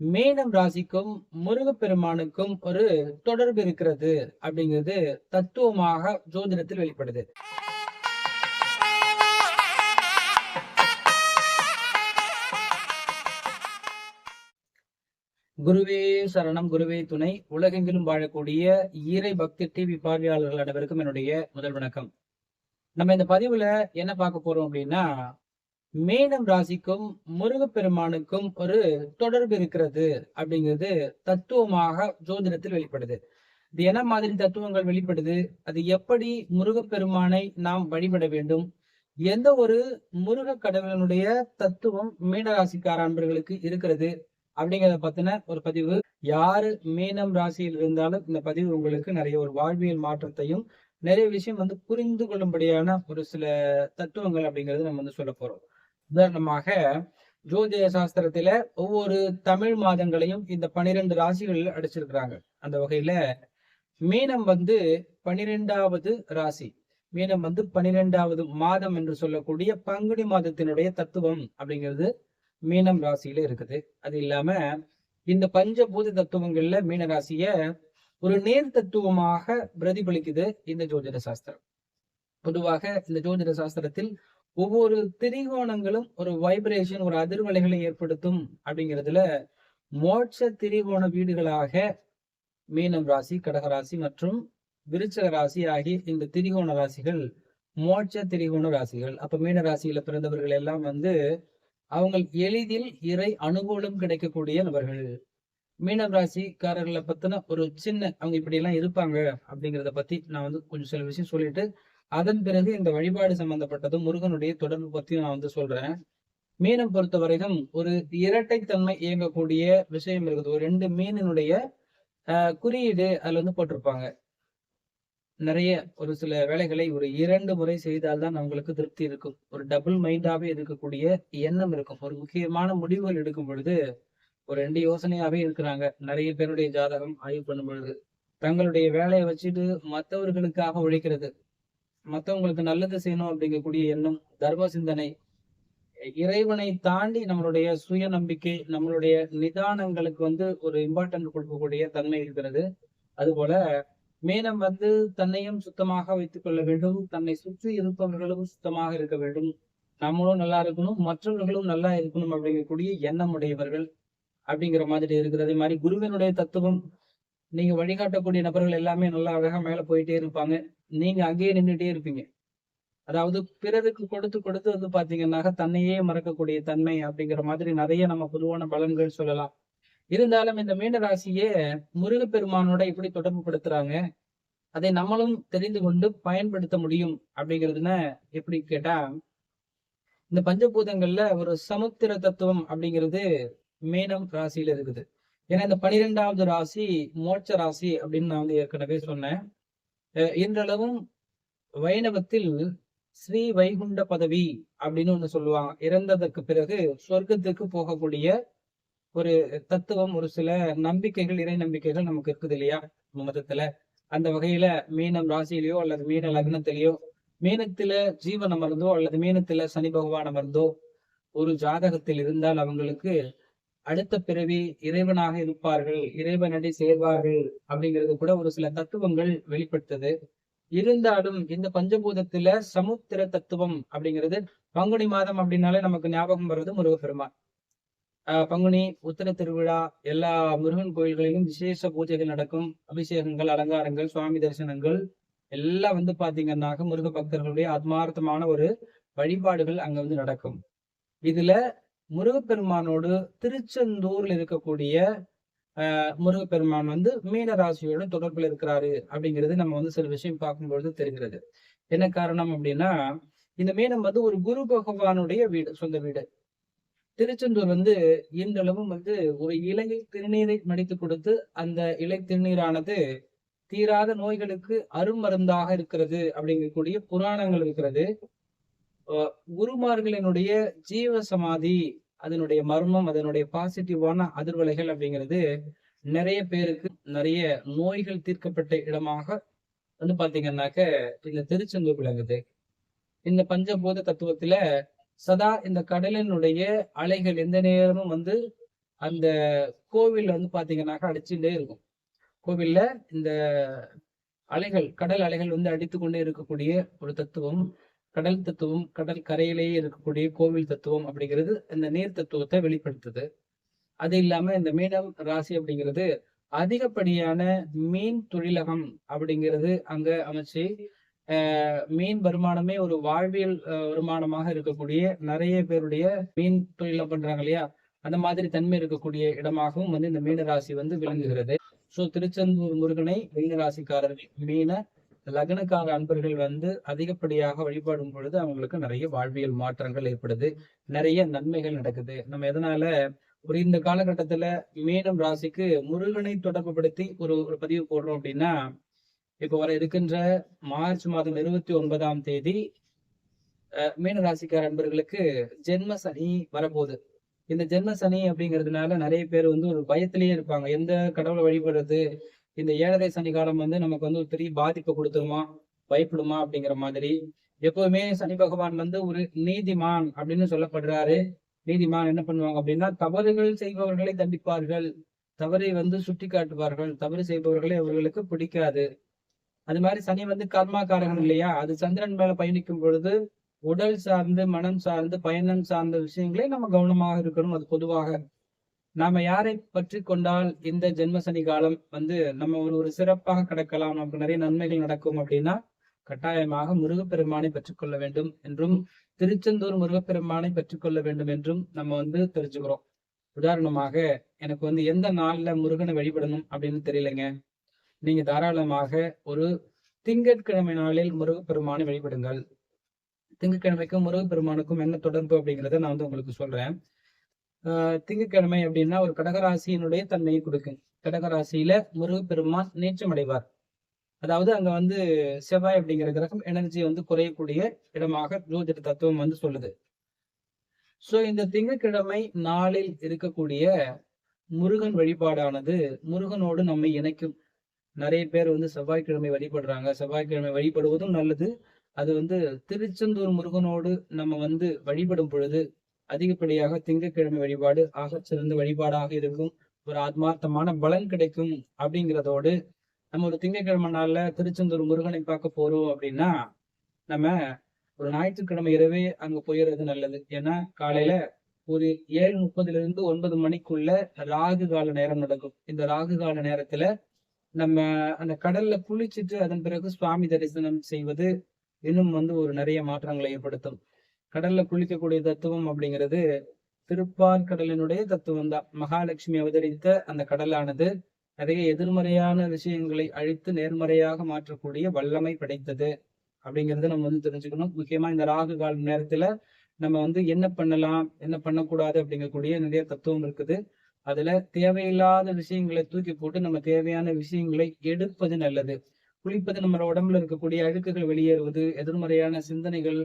மேனம் ராசிக்கும் முருகப்பெருமானுக்கும் ஒரு தொடர்பு இருக்கிறது அப்படிங்கிறது தத்துவமாக ஜோதிடத்தில் வெளிப்படுது. குருவே சரணம் குருவே துணை. உலகெங்கிலும் வாழக்கூடிய இறை பக்தி டிவி பார்வையாளர்கள் அனைவருக்கும் என்னுடைய முதல் வணக்கம். நம்ம இந்த பதிவுல என்ன பார்க்க போறோம் அப்படின்னா மீனம் ராசிக்கும் முருகப்பெருமானுக்கும் ஒரு தொடர்பு இருக்கிறது அப்படிங்கிறது தத்துவமாக ஜோதிடத்தில் வெளிப்படுது. இது என்ன மாதிரி தத்துவங்கள் வெளிப்படுது? அது எப்படி முருகப்பெருமானை நாம் வழிபட வேண்டும்? எந்த ஒரு முருக கடவுளனுடைய தத்துவம் மீனராசிக்கார அன்பர்களுக்கு இருக்கிறது அப்படிங்கிறத பத்தின ஒரு பதிவு. யாரு மீனம் ராசியில் இருந்தாலும் இந்த பதிவு உங்களுக்கு நிறைய ஒரு வாழ்வியல் மாற்றத்தையும் நிறைய விஷயம் வந்து புரிந்து கொள்ளும்படியான ஒரு சில தத்துவங்கள் அப்படிங்கறது நம்ம வந்து சொல்ல போறோம். உதாரணமாக ஜோதிட சாஸ்திரத்துல ஒவ்வொரு தமிழ் மாதங்களையும் இந்த பனிரெண்டு ராசிகள் அடிச்சிருக்கிறாங்க. அந்த வகையில மீனம் வந்து பனிரெண்டாவது ராசி. மீனம் வந்து பனிரெண்டாவது மாதம் என்று சொல்லக்கூடிய பங்குனி மாதத்தினுடைய தத்துவம் அப்படிங்கிறது மீனம் ராசியில இருக்குது. அது இல்லாம இந்த பஞ்சபூத தத்துவங்கள்ல மீன ராசிய ஒரு நேர் தத்துவமாக பிரதிபலிக்குது இந்த ஜோதிட சாஸ்திரம். பொதுவாக இந்த ஜோதிட சாஸ்திரத்தில் ஒவ்வொரு திரிகோணங்களும் ஒரு வைப்ரேஷன் ஒரு அதிர்வலைகளை ஏற்படுத்தும் அப்படிங்கிறதுல மோட்ச திரிகோண வீடுகளாக மீனம் ராசி கடகராசி மற்றும் விருச்சக ராசி ஆகிய இந்த திரிகோண ராசிகள் மோட்ச திரிகோண ராசிகள். அப்ப மீன ராசியில பிறந்தவர்கள் எல்லாம் வந்து அவங்க எளிதில் இறை அனுகூலம் கிடைக்கக்கூடிய நபர்கள். மீனம் ராசிக்காரர்களை பத்தின ஒரு சின்ன அவங்க இப்படி எல்லாம் இருப்பாங்க அப்படிங்கிறத பத்தி நான் வந்து கொஞ்சம் சில விஷயம் சொல்லிட்டு அதன் பிறகு இந்த வழிபாடு சம்பந்தப்பட்டதும் முருகனுடைய தொடர்பு பத்தியும் நான் வந்து சொல்றேன். மீனம் பொறுத்த வரைக்கும் ஒரு இரட்டைத்தன்மை இயங்கக்கூடிய விஷயம் இருக்குது. ஒரு ரெண்டு மீனினுடைய குறியீடு அதுல வந்து போட்டிருப்பாங்க. நிறைய ஒரு சில வேலைகளை ஒரு இரண்டு முறை செய்தால்தான் அவங்களுக்கு திருப்தி இருக்கும். ஒரு டபுள் மைண்டாவே இருக்கக்கூடிய எண்ணம் இருக்கும். ஒரு முக்கியமான முடிவுகள் எடுக்கும் பொழுது ஒரு ரெண்டு யோசனையாவே இருக்கிறாங்க. நிறைய பேருடைய ஜாதகம் ஆய்வு பண்ணும் பொழுது தங்களுடைய வேலையை வச்சுட்டு மற்றவர்களுக்காக உழைக்கிறது. மற்றவங்களுக்கு நல்லது செய்யணும் அப்படிங்கக்கூடிய எண்ணம் தர்ம சிந்தனை இறைவனை தாண்டி நம்மளுடைய சுய நம்பிக்கை நம்மளுடைய நிதானங்களுக்கு வந்து ஒரு இம்பார்ட்டன்ட் கொடுக்கக்கூடிய தன்மை இருக்கிறது. அதுபோல மீனம் வந்து தன்னையும் சுத்தமாக வைத்துக் கொள்ள வேண்டும் தன்னை சுற்றி இருப்பவர்களும் சுத்தமாக இருக்க வேண்டும். நம்மளும் நல்லா இருக்கணும் மற்றவர்களும் நல்லா இருக்கணும் அப்படிங்கக்கூடிய எண்ணம் உடையவர்கள் அப்படிங்கிற மாதிரி இருக்குது அதே மாதிரி குருவினுடைய தத்துவம் நீங்க வழிகாட்டக்கூடிய நபர்கள் எல்லாமே நல்லா அழகா மேல போயிட்டே இருப்பாங்க. நீங்க அங்கேயே நின்றுட்டே இருப்பீங்க. அதாவது பிறருக்கு கொடுத்து கொடுத்து வந்து பாத்தீங்கன்னாக்க தன்னையே மறக்கக்கூடிய தன்மை அப்படிங்கிற மாதிரி நிறைய நம்ம பொதுவான பலன்கள் சொல்லலாம். இருந்தாலும் இந்த மீன ராசியே முருகப்பெருமானோட எப்படி தொடர்பு படுத்துறாங்க. அதை நம்மளும் தெரிந்து கொண்டு பயன்படுத்த முடியும் அப்படிங்கிறதுன எப்படி கேட்டா இந்த பஞ்சபூதங்கள்ல ஒரு சமுத்திர தத்துவம் அப்படிங்கிறது மீனம் ராசியில இருக்குது. ஏன்னா இந்த பனிரெண்டாவது ராசி மோட்ச ராசி அப்படின்னு நான் வந்து ஏற்கனவே சொன்னேன். இன்றளவும் வைணவத்தில் ஸ்ரீ வைகுண்ட பதவி அப்படின்னு ஒண்ணு சொல்லுவாங்க. இறந்ததற்கு பிறகு சொர்க்கத்துக்கு போகக்கூடிய ஒரு தத்துவம் ஒரு சில நம்பிக்கைகள் இறை நம்பிக்கைகள் நமக்கு இருக்குது இல்லையா? மதத்துல. அந்த வகையில மீனம் ராசியிலயோ அல்லது மீன லக்னத்திலேயோ மீனத்துல ஜீவன் அமர்ந்தோ அல்லது மீனத்துல சனி பகவான் அமர்ந்தோ ஒரு ஜாதகத்தில் இருந்தால் அவங்களுக்கு அடுத்த பிறவி இறைவனாக இருப்பார்கள் இறைவனடி சேர்வார்கள் அப்படிங்கிறது கூட ஒரு சில தத்துவங்கள் வெளிப்படுத்தது. இருந்தாலும் இந்த பஞ்சபூதத்துல சமுத்திர தத்துவம் அப்படிங்கிறது பங்குனி மாதம் அப்படின்னாலே நமக்கு ஞாபகம் வருவது முருகப்பெருமான். பங்குனி உத்தர திருவிழா எல்லா முருகன் கோயில்களிலும் விசேஷ பூஜைகள் நடக்கும். அபிஷேகங்கள் அலங்காரங்கள் சுவாமி தரிசனங்கள் எல்லாம் வந்து பாத்தீங்கன்னாக்க முருக பக்தர்களுடைய ஆத்மார்த்தமான ஒரு வழிபாடுகள் அங்க வந்து நடக்கும். இதுல முருகப்பெருமானோடு திருச்செந்தூர்ல இருக்கக்கூடிய முருகப்பெருமான் வந்து மீன ராசியோட தொடர்பில் இருக்கிறாரு அப்படிங்கிறது நம்ம வந்து சில விஷயம் பார்க்கும்பொழுது தெரிகிறது. என்ன காரணம் அப்படின்னா இந்த மீனம் வந்து ஒரு குரு பகவானுடைய வீடு சொந்த வீடு. திருச்செந்தூர் வந்து இன்றளவும் வந்து ஒரு இலையில் திருநீரை மடித்து கொடுத்து அந்த இலை திருநீரானது தீராத நோய்களுக்கு அருமருந்தாக இருக்கிறது அப்படிங்கக்கூடிய புராணங்கள் இருக்கிறது. குருமார்களினுடைய ஜீவ சமாதி அதனுடைய மர்மம் அதனுடைய பாசிட்டிவான அதிர்வலைகள் அப்படிங்கிறது நிறைய பேருக்கு நிறைய நோய்கள் தீர்க்கப்பட்ட இடமாக வந்து பாத்தீங்கன்னாக்க இந்த திருச்செந்தூர் விளங்குது இந்த பஞ்சபூத தத்துவத்துல சதா இந்த கடலினுடைய அலைகள் எந்த நேரமும் வந்து அந்த கோவில் வந்து பாத்தீங்கன்னாக்கா அடிச்சுட்டே இருக்கும். கோவில்ல இந்த அலைகள் கடல் அலைகள் வந்து அடித்து கொண்டே இருக்கக்கூடிய ஒரு தத்துவம். கடல் தத்துவம் கடல் கரையிலேயே இருக்கக்கூடிய கோவில் தத்துவம் அப்படிங்கிறது இந்த நீர் தத்துவத்தை வெளிப்படுத்துது. அது இல்லாம இந்த மீனம் ராசி அப்படிங்கிறது அதிகப்படியான மீன் தொழிலகம் அப்படிங்கிறது அங்க அமைச்சு மீன் வருமானமே ஒரு வாழ்வியல் வருமானமாக இருக்கக்கூடிய நிறைய பேருடைய மீன் தொழிலம் பண்றாங்க இல்லையா? அந்த மாதிரி தன்மை இருக்கக்கூடிய இடமாகவும் வந்து இந்த மீன ராசி வந்து விளங்குகிறது. சோ திருச்செந்தூர் முருகனை மீனராசிக்காரர்கள் மீன லக்னக்கார அன்பர்கள் வந்து அதிகப்படியாக வழிபாடும் பொழுது அவங்களுக்கு நிறைய வாழ்வியல் மாற்றங்கள் ஏற்படுது. நிறைய நன்மைகள் நடக்குது. நம்ம எதனால ஒரு இந்த காலகட்டத்துல மீனம் ராசிக்கு முருகனை தொடர்பு படுத்தி ஒரு ஒரு பதிவு போடுறோம் அப்படின்னா இப்போ வர இருக்கின்ற மார்ச் மாதம் இருபத்தி ஒன்பதாம் தேதி மீன ராசிக்கார அன்பர்களுக்கு ஜென்ம சனி வரப்போகுது. இந்த ஜென்ம சனி அப்படிங்கிறதுனால நிறைய பேர் வந்து ஒரு பயத்திலேயே இருப்பாங்க. எந்த கடவுளை வழிபடுறது இந்த ஏழரை சனி காலம் வந்து நமக்கு வந்து ஒரு பெரிய பாதிப்பை கொடுத்துருமா? பயப்படுமா? அப்படிங்கிற மாதிரி. எப்பவுமே சனி பகவான் வந்து ஒரு நீதிமான் அப்படின்னு சொல்லப்படுறாரு. நீதிமான் என்ன பண்ணுவாங்க அப்படின்னா தவறுகள் செய்பவர்களை தண்டிப்பார்கள். தவறை வந்து சுட்டி காட்டுவார்கள் தவறு செய்பவர்களை அவர்களுக்கு பிடிக்காது. அது மாதிரி சனி வந்து கர்மா காரகன் இல்லையா? அது சந்திரன் மேல பயணிக்கும் பொழுது உடல் சார்ந்து மனம் சார்ந்து பயணம் சார்ந்த விஷயங்களே நம்ம கவனமாக இருக்கணும். அது பொதுவாக நாம யாரை பற்றி கொண்டால் இந்த ஜென்மசனி காலம் வந்து நம்ம ஒரு ஒரு சிறப்பாக கிடக்கலாம் நமக்கு நிறைய நன்மைகள் நடக்கும் அப்படின்னா கட்டாயமாக முருகப்பெருமானை பெற்றுக்கொள்ள வேண்டும் என்றும் திருச்செந்தூர் முருகப்பெருமானை பெற்றுக்கொள்ள வேண்டும் என்றும் நம்ம வந்து தெரிஞ்சுக்கிறோம். உதாரணமாக எனக்கு வந்து எந்த நாள்ல முருகனை வழிபடணும் அப்படின்னு தெரியலைங்க. நீங்க தாராளமாக ஒரு திங்கட்கிழமை நாளில் முருகப்பெருமானை வழிபடுங்கள். திங்கட்கிழமைக்கும் முருகப்பெருமானுக்கும் என்ன தொடர்பு அப்படிங்கிறத நான் வந்து உங்களுக்கு சொல்றேன். திங்கக்கிழமை அப்படின்னா ஒரு கடகராசியினுடைய தன்மையை கொடுக்கும். கடகராசியில முருகப்பெருமான் நீச்சம் அடைவார் அதாவது அங்க வந்து செவ்வாய் அப்படிங்கிற கிரகம் எனர்ஜி வந்து குறையக்கூடிய இடமாக ஜோதிட தத்துவம் வந்து சொல்லுது. சோ இந்த திங்கக்கிழமை நாளில் இருக்கக்கூடிய முருகன் வழிபாடானது முருகனோடு நம்மை இணைக்கும். நிறைய பேர் வந்து செவ்வாய்க்கிழமை வழிபடுறாங்க. செவ்வாய்க்கிழமை வழிபடுவதும் நல்லது. அது வந்து திருச்செந்தூர் முருகனோடு நம்ம வந்து வழிபடும் பொழுது அதிகப்படியாக திங்கக்கிழமை வழிபாடு ஆக சிறந்த வழிபாடாக இருக்கும். ஒரு ஆத்மார்த்தமான பலன் கிடைக்கும் அப்படிங்கிறதோடு நம்ம ஒரு திங்கக்கிழமை நாள்ல திருச்செந்தூர் முருகனை பார்க்க போறோம் அப்படின்னா நம்ம ஒரு ஞாயிற்றுக்கிழமை இரவே அங்க போயிடுறது நல்லது. ஏன்னா காலையில ஒரு ஏழு முப்பதுல இருந்து ஒன்பது மணிக்குள்ள ராகு கால நேரம் நடக்கும். இந்த ராகு கால நேரத்துல நம்ம அந்த கடல்ல குளிச்சுட்டு அதன் பிறகு சுவாமி தரிசனம் செய்வது இன்னும் வந்து ஒரு நிறைய மாற்றங்களை ஏற்படுத்தும். கடல்ல குளிக்கக்கூடிய தத்துவம் அப்படிங்கிறது திருப்பார் கடலினுடைய தத்துவம் தான் மகாலட்சுமி அவதரித்த அந்த கடலானது நிறைய எதிர்மறையான விஷயங்களை அழித்து நேர்மறையாக மாற்றக்கூடிய வல்லமை படைத்தது அப்படிங்கறத நம்ம வந்து தெரிஞ்சுக்கணும். முக்கியமா இந்த ராகு கால நேரத்துல நம்ம வந்து என்ன பண்ணலாம் என்ன பண்ணக்கூடாது அப்படிங்கக்கூடிய நிறைய தத்துவம் இருக்குது. அதுல தேவையில்லாத விஷயங்களை தூக்கி போட்டு நம்ம தேவையான விஷயங்களை எடுப்பது நல்லது. குளிப்பது நம்ம உடம்புல இருக்கக்கூடிய அழுக்குகள் வெளியேறுவது எதிர்மறையான சிந்தனைகள்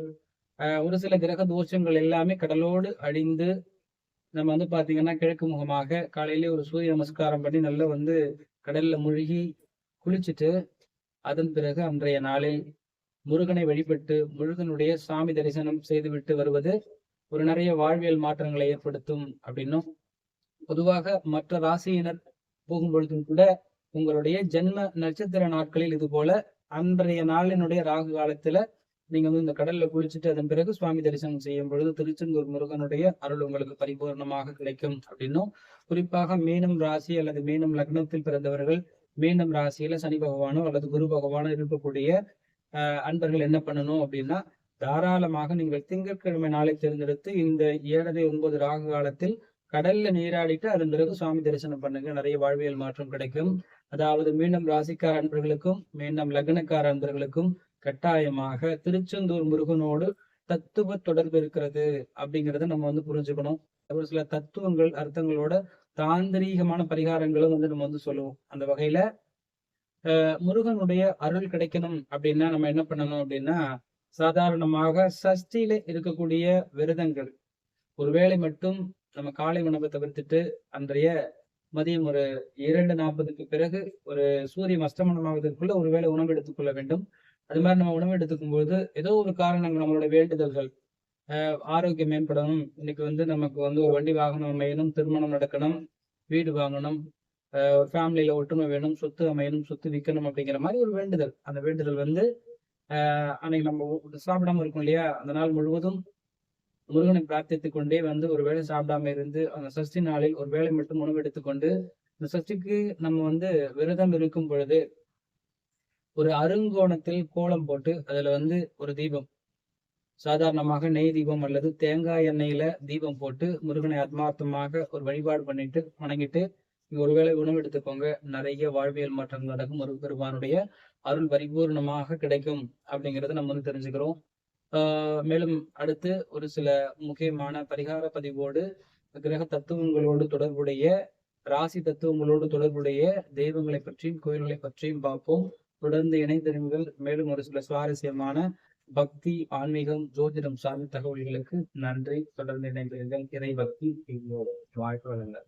ஒரு சில கிரக தோஷங்கள் எல்லாமே கடலோடு அழிந்து நம்ம வந்து பாத்தீங்கன்னா கிழக்கு முகமாக காலையிலே ஒரு சூரிய நமஸ்காரம் பண்ணி நல்லா வந்து கடல்ல மூழ்கி குளிச்சுட்டு அதன் பிறகு அன்றைய நாளில் முருகனை வழிபட்டு முருகனுடைய சாமி தரிசனம் செய்துவிட்டு வருவது ஒரு நிறைய வாழ்வியல் மாற்றங்களை ஏற்படுத்தும் அப்படின்னும். பொதுவாக மற்ற ராசியினர் போகும்பொழுதும் கூட உங்களுடைய ஜென்ம நட்சத்திர நாட்களில் இது போல அன்றைய நாளினுடைய ராகு காலத்துல நீங்க வந்து இந்த கடல்ல குளிச்சுட்டு அதன் பிறகு சுவாமி தரிசனம் செய்யும் பொழுது திருச்செந்தூர் முருகனுடைய அருள் உங்களுக்கு பரிபூர்ணமாக கிடைக்கும் அப்படின்னும் குறிப்பாக மீனம் ராசி அல்லது மீனம் லக்னத்தில் பிறந்தவர்கள் மீனம் ராசியில சனி பகவானோ அல்லது குரு பகவானோ இருக்கக்கூடிய அன்பர்கள் என்ன பண்ணணும் அப்படின்னா தாராளமாக நீங்கள் திங்கட்கிழமை நாளை தேர்ந்தெடுத்து இந்த ஏழரை ஒன்பது ராகு காலத்தில் கடல்ல நீராடிட்டு அதன் பிறகு சுவாமி தரிசனம் பண்ணுங்க. நிறைய வாழ்வியல் மாற்றம் கிடைக்கும். அதாவது மீண்டும் ராசிக்கார அன்பர்களுக்கும் மீண்டும் லக்னக்கார அன்பர்களுக்கும் கட்டாயமாக திருச்செந்தூர் முருகனோடு தத்துவ தொடர்பு இருக்கிறது அப்படிங்கறத நம்ம வந்து புரிஞ்சுக்கணும். ஒரு சில தத்துவங்கள் அர்த்தங்களோட தாந்திரீகமான பரிகாரங்களும் வந்து நம்ம வந்து சொல்லுவோம். அந்த வகையில முருகனுடைய அருள் கிடைக்கணும் அப்படின்னா நம்ம என்ன பண்ணணும் அப்படின்னா சாதாரணமாக சஷ்டியில இருக்கக்கூடிய விரதங்கள். ஒருவேளை மட்டும் நம்ம காலை உணவை தவிர்த்துட்டு அன்றைய மதியம் ஒரு இரண்டு நாற்பதுக்கு பிறகு ஒரு சூரியன் அஸ்தமனமாவதற்குள்ள ஒருவேளை உணவு எடுத்துக்கொள்ள வேண்டும். அது மாதிரி நம்ம உணவு எடுத்துக்கும் போது ஏதோ ஒரு காரணங்கள் நம்மளோட வேண்டுதல்கள் ஆரோக்கியம் மேம்படணும். இன்னைக்கு வந்து நமக்கு வந்து ஒரு வண்டி வாகனம் அமையணும் திருமணம் நடக்கணும் வீடு வாங்கணும் ஃபேமிலியில ஒற்றுமை வேணும் சொத்து அமையணும் சொத்து விற்கணும் அப்படிங்கிற மாதிரி ஒரு வேண்டுதல். அந்த வேண்டுதல் வந்து ஆஹ் அன்னைக்கு நம்ம சாப்பிடாம இருக்கும் இல்லையா? அந்த நாள் முழுவதும் முருகனை பிரார்த்தித்துக் கொண்டே வந்து ஒரு வேளை சாப்பிடாம இருந்து அந்த சஷ்டி நாளில் ஒரு வேளை மட்டும் உணவு எடுத்துக்கொண்டு இந்த சஷ்டிக்கு நம்ம வந்து விரதம் இருக்கும் பொழுது ஒரு அருங்கோணத்தில் கோலம் போட்டு அதுல வந்து ஒரு தீபம். சாதாரணமாக நெய் தீபம் அல்லது தேங்காய் எண்ணெயில தீபம் போட்டு முருகனை ஆத்மார்த்தமாக ஒரு வழிபாடு பண்ணிட்டு வணங்கிட்டு ஒருவேளை உணவு எடுத்துக்கோங்க. நிறைய வாழ்வியல் மாற்றம் நடக்கும். முருகப்பெருமானுடைய அருள் பரிபூர்ணமாக கிடைக்கும் அப்படிங்கறத நம்ம வந்து தெரிஞ்சுக்கிறோம். ஆஹ் மேலும் அடுத்து ஒரு சில முக்கியமான பரிகார பதிவோடு கிரக தத்துவங்களோடு தொடர்புடைய ராசி தத்துவங்களோடு தொடர்புடைய தெய்வங்களை பற்றியும் கோயில்களை பற்றியும் பார்ப்போம். தொடர்ந்து இணைந்திருங்கள். மேலும் ஒரு சில சுவாரஸ்யமான பக்தி ஆன்மீகம் ஜோதிடம் சார்ந்த தகவல்களுக்கு நன்றி. தொடர்ந்து இணைந்திருங்கள். இறை பக்தி வாழ்க்கை வளங்கள்.